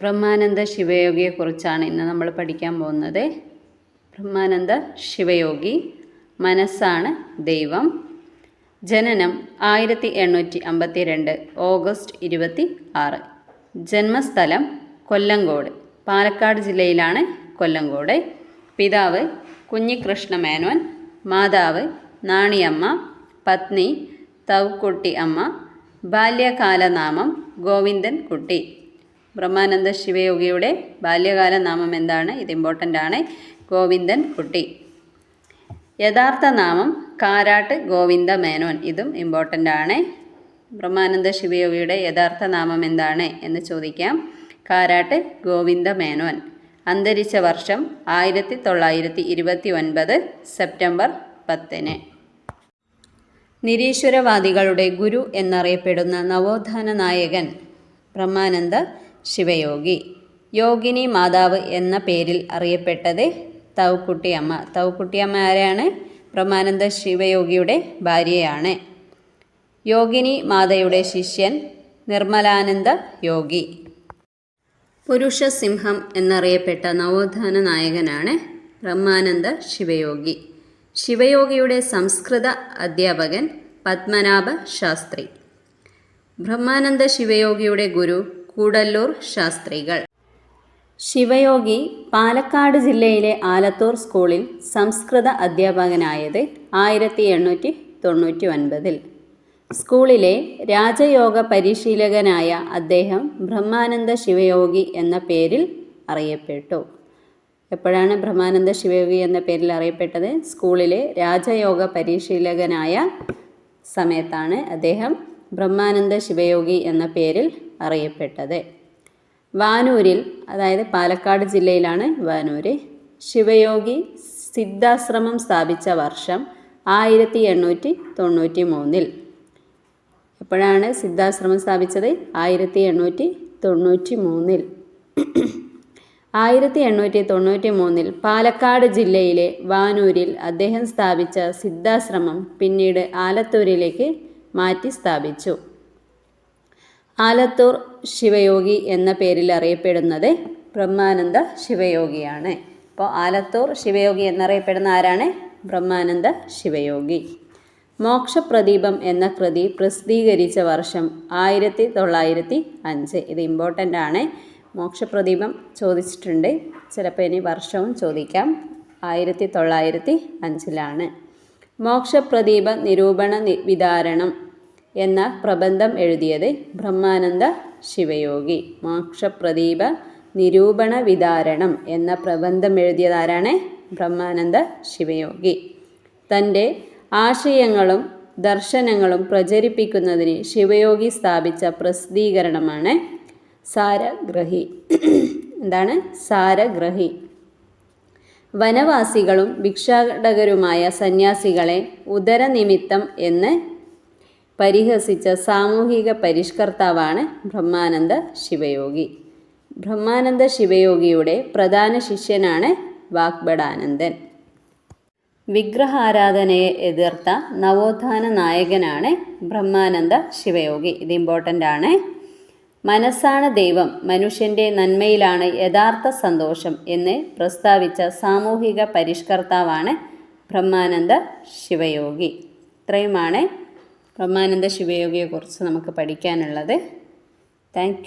ബ്രഹ്മാനന്ദ ശിവയോഗിയെക്കുറിച്ചാണ് ഇന്ന് നമ്മൾ പഠിക്കാൻ പോകുന്നത്. ബ്രഹ്മാനന്ദ ശിവയോഗി മനസ്സാണ് ദൈവം. ജനനം ആയിരത്തി എണ്ണൂറ്റി അമ്പത്തി രണ്ട് ഓഗസ്റ്റ് ഇരുപത്തി ആറ് ജന്മസ്ഥലം കൊല്ലങ്കോട്. പാലക്കാട് ജില്ലയിലാണ് കൊല്ലങ്കോട്. പിതാവ് കുഞ്ഞികൃഷ്ണ മേനോൻ മാതാവ് നാണിയമ്മ പത്നി തൗക്കുട്ടി അമ്മ ബാല്യകാലനാമം ഗോവിന്ദൻ കുട്ടി ബ്രഹ്മാനന്ദ ശിവയോഗിയുടെ ബാല്യകാല നാമം എന്താണ്? ഇത് ഇമ്പോർട്ടന്റ് ആണ്. ഗോവിന്ദൻ കുട്ടി. യഥാർത്ഥ നാമം കാരാട്ട് ഗോവിന്ദ മേനോൻ. ഇതും ഇമ്പോർട്ടന്റ് ആണ്. ബ്രഹ്മാനന്ദ ശിവയോഗിയുടെ യഥാർത്ഥ നാമം എന്താണ് എന്ന് ചോദിക്കാം. കാരാട്ട് ഗോവിന്ദ മേനോൻ. അന്തരിച്ച വർഷം ആയിരത്തി തൊള്ളായിരത്തി ഇരുപത്തി ഒൻപത് സെപ്റ്റംബർ പത്തിന്. നിരീശ്വരവാദികളുടെ ഗുരു എന്നറിയപ്പെടുന്ന നവോത്ഥാന നായകൻ ബ്രഹ്മാനന്ദ ശിവയോഗി. യോഗിനി മാതാവ് എന്ന പേരിൽ അറിയപ്പെട്ടത് തൗക്കുട്ടിയമ്മ തൗക്കുട്ടിയമ്മ ആരാണ്? ബ്രഹ്മാനന്ദ ശിവയോഗിയുടെ ഭാര്യയാണ്. യോഗിനി മാതയുടെ ശിഷ്യൻ നിർമ്മലാനന്ദ യോഗി. പുരുഷസിംഹം എന്നറിയപ്പെട്ട നവോത്ഥാന നായകനാണ് ബ്രഹ്മാനന്ദ ശിവയോഗി. ശിവയോഗിയുടെ സംസ്കൃത അധ്യാപകൻ പത്മനാഭ ശാസ്ത്രി. ബ്രഹ്മാനന്ദ ശിവയോഗിയുടെ ഗുരു കൂടല്ലൂർ ശാസ്ത്രികൾ. ശിവയോഗി പാലക്കാട് ജില്ലയിലെ ആലത്തൂർ സ്കൂളിൽ സംസ്കൃത അധ്യാപകനായത് ആയിരത്തി എണ്ണൂറ്റി തൊണ്ണൂറ്റി ഒൻപതിൽ സ്കൂളിലെ രാജയോഗ പരിശീലകനായ അദ്ദേഹം ബ്രഹ്മാനന്ദ ശിവയോഗി എന്ന പേരിൽ അറിയപ്പെട്ടു. എപ്പോഴാണ് ബ്രഹ്മാനന്ദ ശിവയോഗി എന്ന പേരിൽ അറിയപ്പെട്ടത്? സ്കൂളിലെ രാജയോഗ പരിശീലകനായ സമയത്താണ് അദ്ദേഹം ബ്രഹ്മാനന്ദ ശിവയോഗി എന്ന പേരിൽ അറിയപ്പെട്ടത്. വാനൂരിൽ അതായത് പാലക്കാട് ജില്ലയിലാണ് വാനൂര് ശിവയോഗി സിദ്ധാശ്രമം സ്ഥാപിച്ച വർഷം ആയിരത്തി എണ്ണൂറ്റി തൊണ്ണൂറ്റി മൂന്നിൽ എപ്പോഴാണ് സിദ്ധാശ്രമം സ്ഥാപിച്ചത്? ആയിരത്തി എണ്ണൂറ്റി തൊണ്ണൂറ്റി മൂന്നിൽ ആയിരത്തി എണ്ണൂറ്റി തൊണ്ണൂറ്റി മൂന്നിൽ പാലക്കാട് ജില്ലയിലെ വാനൂരിൽ അദ്ദേഹം സ്ഥാപിച്ച സിദ്ധാശ്രമം പിന്നീട് ആലത്തൂരിലേക്ക് മാറ്റി സ്ഥാപിച്ചു. ആലത്തൂർ ശിവയോഗി എന്ന പേരിൽ അറിയപ്പെടുന്നത് ബ്രഹ്മാനന്ദ ശിവയോഗിയാണ്. അപ്പോൾ ആലത്തൂർ ശിവയോഗി എന്നറിയപ്പെടുന്ന ആരാണ്? ബ്രഹ്മാനന്ദ ശിവയോഗി. മോക്ഷപ്രദീപം എന്ന കൃതി പ്രസിദ്ധീകരിച്ച വർഷം ആയിരത്തി തൊള്ളായിരത്തി അഞ്ച് ഇത് ഇമ്പോർട്ടന്റ് ആണ്. മോക്ഷപ്രദീപം ചോദിച്ചിട്ടുണ്ട്. ചിലപ്പോൾ ഇനി വർഷവും ചോദിക്കാം. ആയിരത്തി തൊള്ളായിരത്തി അഞ്ചിലാണ് മോക്ഷപ്രദീപ നിരൂപണ വിധാരണം. എന്ന പ്രബന്ധം എഴുതിയത് ബ്രഹ്മാനന്ദ ശിവയോഗി. മോക്ഷപ്രദീപ നിരൂപണ വിതാരണം എന്ന പ്രബന്ധം എഴുതിയതാരാണ്? ബ്രഹ്മാനന്ദ ശിവയോഗി. തന്റെ ആശയങ്ങളും ദർശനങ്ങളും പ്രചരിപ്പിക്കുന്നതിന് ശിവയോഗി സ്ഥാപിച്ച പ്രസിദ്ധീകരണമാണ് സാരഗ്രഹി. എന്താണ്? സാരഗ്രഹി. വനവാസികളും ഭിക്ഷാടകരുമായ സന്യാസികളെ ഉദരനിമിത്തം എന്ന് പരിഹസിച്ച സാമൂഹിക പരിഷ്കർത്താവാണ് ബ്രഹ്മാനന്ദ ശിവയോഗി. ബ്രഹ്മാനന്ദ ശിവയോഗിയുടെ പ്രധാന ശിഷ്യനാണ് വാഗ്ബടാനന്ദൻ വിഗ്രഹാരാധനയെ എതിർത്ത നവോത്ഥാന നായകനാണ് ബ്രഹ്മാനന്ദ ശിവയോഗി. ഇത് ഇമ്പോർട്ടന്റ് ആണ്. മനസ്സാണ് ദൈവം മനുഷ്യന്റെ നന്മയിലാണ് യഥാർത്ഥ സന്തോഷം എന്ന് പ്രസ്താവിച്ച സാമൂഹിക പരിഷ്കർത്താവാണ് ബ്രഹ്മാനന്ദ ശിവയോഗി. ഇത്രയുമാണ് ബ്രഹ്മാനന്ദ ശിവയോഗിയെക്കുറിച്ച് നമുക്ക് പഠിക്കാനുള്ളത്. താങ്ക്